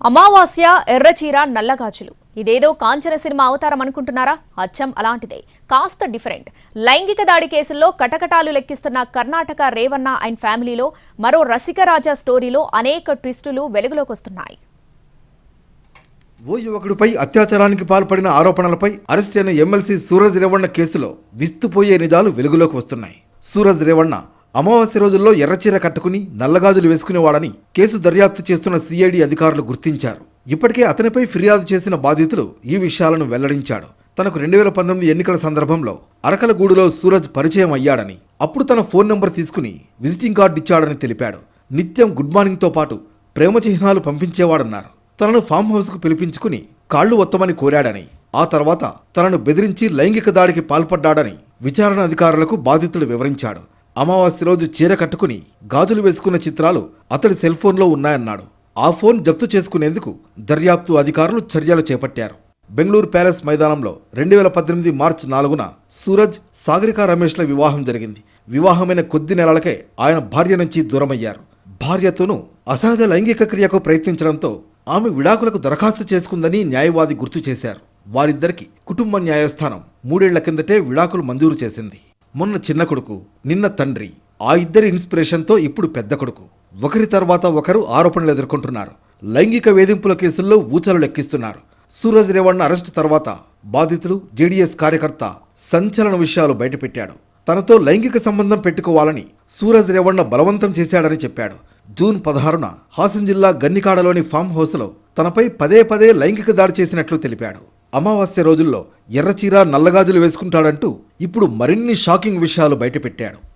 అమావాస్య ఎర్రచీర నల్లగాజులు. ఇదేదో కాంచన సినిమా అవతారం అనుకుంటున్నారా? అచ్చం అలాంటిదే. కాస్త డిఫరెంట్. లైంగిక దాడి కేసుల్లో కటకటాలు లెక్కిస్తున్న కర్ణాటక రేవన్న అండ్ ఫ్యామిలీలో మరో రసికరాజా స్టోరీలో అనేక ట్విస్టులు వెలుగులోకి వస్తున్నాయి ఓ యువకుడిపై అత్యాచారానికి పాల్పడిన ఆరోపణలపై అరెస్ట్ అయిన ఎమ్మెల్సీ సూరజ్ రేవణ్ణ కేసులో విస్తుపోయే నిజాలు వెలుగులోకి వస్తున్నాయి. సూరజ్ రేవణ్ణ అమావాస్య రోజుల్లో ఎర్రచీర కట్టుకుని నల్లగాజులు వేసుకునేవాడని కేసు దర్యాప్తు చేస్తున్న సిఐడి అధికారులు గుర్తించారు. ఇప్పటికే అతనిపై ఫిర్యాదు చేసిన బాధితులు ఈ విషయాలను వెల్లడించాడు. తనకు రెండు వేల పంతొమ్మిది ఎన్నికల సందర్భంలో అరకలగూడులో సూరజ్ పరిచయం అయ్యాడని అప్పుడు తన ఫోన్ నంబర్ తీసుకుని విజిటింగ్ కార్డు ఇచ్చాడని తెలిపాడు. నిత్యం గుడ్ మార్నింగ్తో పాటు ప్రేమ చిహ్నాలు పంపించేవాడన్నారు. తనను ఫామ్ హౌస్కు పిలిపించుకుని కాళ్ళు ఒత్తమని కోరాడని ఆ తర్వాత తనను బెదిరించి లైంగిక దాడికి పాల్పడ్డాడని విచారణ అధికారులకు బాధితుడు వివరించాడు. అమావాస్య రోజు చీర కట్టుకుని గాజులు వేసుకున్న చిత్రాలు అతడి సెల్ ఫోన్లో ఉన్నాయన్నాడు. ఆ ఫోన్ జప్తు చేసుకునేందుకు దర్యాప్తు అధికారులు చర్యలు చేపట్టారు. బెంగళూరు ప్యాలెస్ మైదానంలో రెండు వేల పద్దెనిమిది మార్చి నాలుగున సూరజ్ సాగరిక రమేష్ల వివాహం జరిగింది. వివాహమైన కొద్ది నెలలకే ఆయన భార్య నుంచి దూరమయ్యారు. భార్యతోనూ అసహజ లైంగిక క్రియకు ప్రయత్నించడంతో ఆమె విడాకులకు దరఖాస్తు చేసుకుందని న్యాయవాది గుర్తు చేశారు. వారిద్దరికి కుటుంబ న్యాయస్థానం మూడేళ్ళ కిందటే విడాకులు మంజూరు చేసింది. మొన్న చిన్న కొడుకు నిన్న తండ్రి. ఆ ఇద్దరి ఇన్స్పిరేషన్తో ఇప్పుడు పెద్ద కొడుకు. ఒకరి తర్వాత ఒకరు ఆరోపణలు ఎదుర్కొంటున్నారు. లైంగిక వేధింపుల కేసుల్లో ఊచలు లెక్కిస్తున్నారు. సూరజ్ రేవణ్ణ అరెస్ట్ తర్వాత బాధితులు జేడీఎస్ కార్యకర్త సంచలన విషయాలు బయటపెట్టాడు. తనతో లైంగిక సంబంధం పెట్టుకోవాలని సూరజ్ రేవణ్ణ బలవంతం చేశాడని చెప్పాడు. జూన్ పదహారున హాసన్ జిల్లా గన్నికాడలోని ఫామ్ హౌస్లో తనపై పదే పదే లైంగిక దాడి చేసినట్లు తెలిపాడు. అమావాస్య రోజుల్లో ఎర్రచీర నల్లగాజులు వేసుకుంటాడంటూ ఇప్పుడు మరిన్ని షాకింగ్ విషయాలు బయటపెట్టాడు.